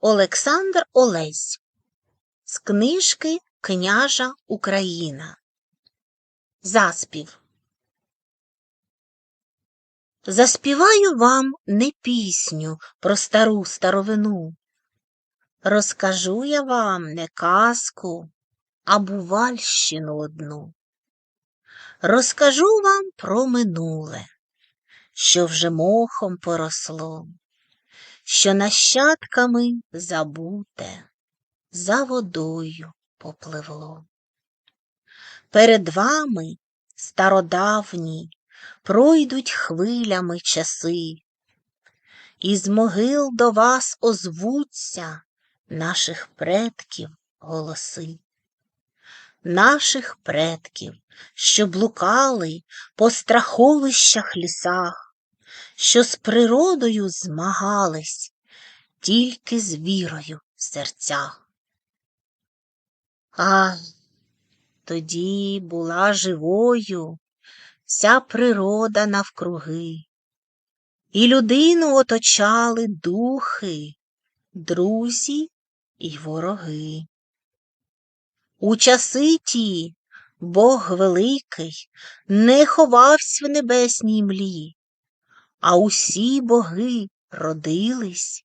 Олександр Олесь з книжки Княжа Україна. Заспів. Заспіваю вам не пісню про стару старовину. Розкажу я вам не казку, а бувальщину одну. Розкажу вам про минуле, що вже мохом поросло що нащадками забуте, за водою попливло. Перед вами стародавні пройдуть хвилями часи, і з могил до вас озвуться наших предків голоси, наших предків, що блукали по страховищах лісах що з природою змагались тільки з вірою в серцях. А тоді була живою вся природа навкруги, і людину оточали духи, друзі і вороги. У часи ті Бог великий не ховався в небесній млі, а усі боги родились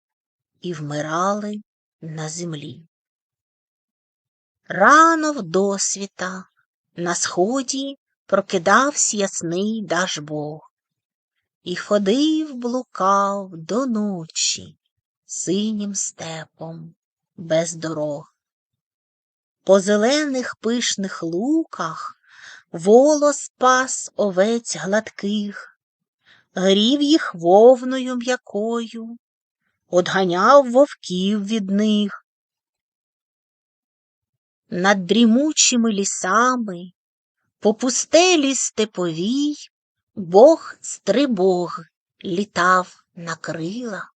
і вмирали на землі. Рано в досвіта на сході прокидався ясний Дажбог і ходив, блукав до ночі синім степом без дорог. По зелених пишних луках волос пас овець гладких, грів їх вовною м'якою, одганяв вовків від них. Над дрімучими лісами, по пустелі степовій, Бог стрибог літав на крила,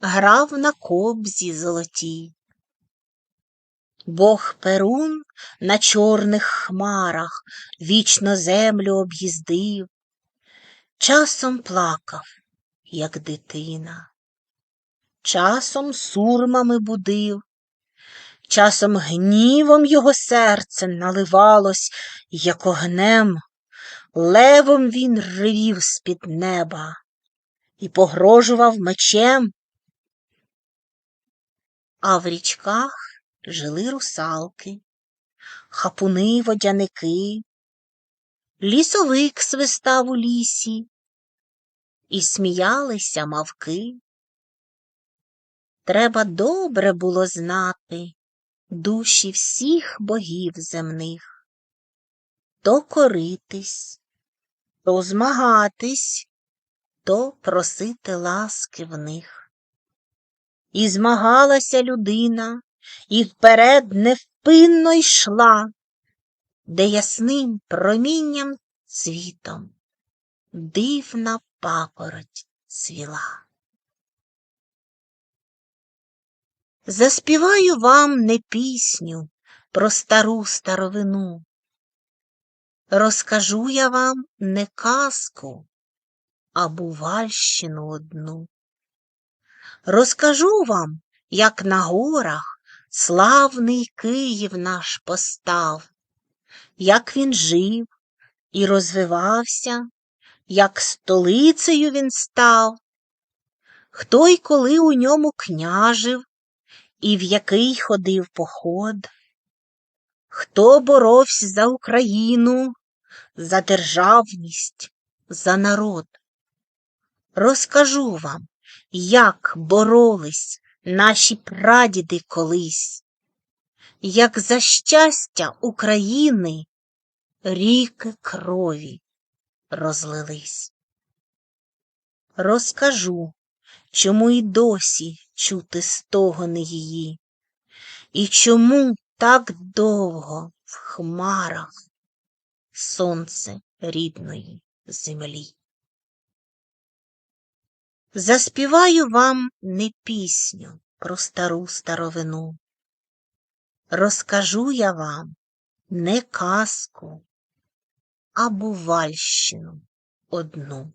грав на кобзі золотій. Бог Перун на чорних хмарах вічно землю об'їздив, Часом плакав, як дитина, часом сурмами будив, часом гнівом його серце наливалось, як огнем, левом він ревів з-під неба і погрожував мечем. А в річках жили русалки, хапуни водяники, лісовик свистав у лісі, і сміялися мавки. Треба добре було знати душі всіх богів земних, то коритись, то змагатись, то просити ласки в них. І змагалася людина, і вперед невпинно йшла, де ясним промінням світом дивна папороть цвіла. Заспіваю вам не пісню про стару старовину, розкажу я вам не казку, а бувальщину одну. Розкажу вам, як на горах славний Київ наш постав, як він жив і розвивався, як столицею він став, хто й коли у ньому княжив, і в який ходив поход, хто боровся за Україну, за державність, за народ. Розкажу вам, як боролись наші прадіди колись, як за щастя України ріки крові розлились. Розкажу, чому й досі чути стогони її, і чому так довго в хмарах сонце рідної землі. Заспіваю вам не пісню про стару старовину. Розкажу я вам не казку, а бувальщину одну.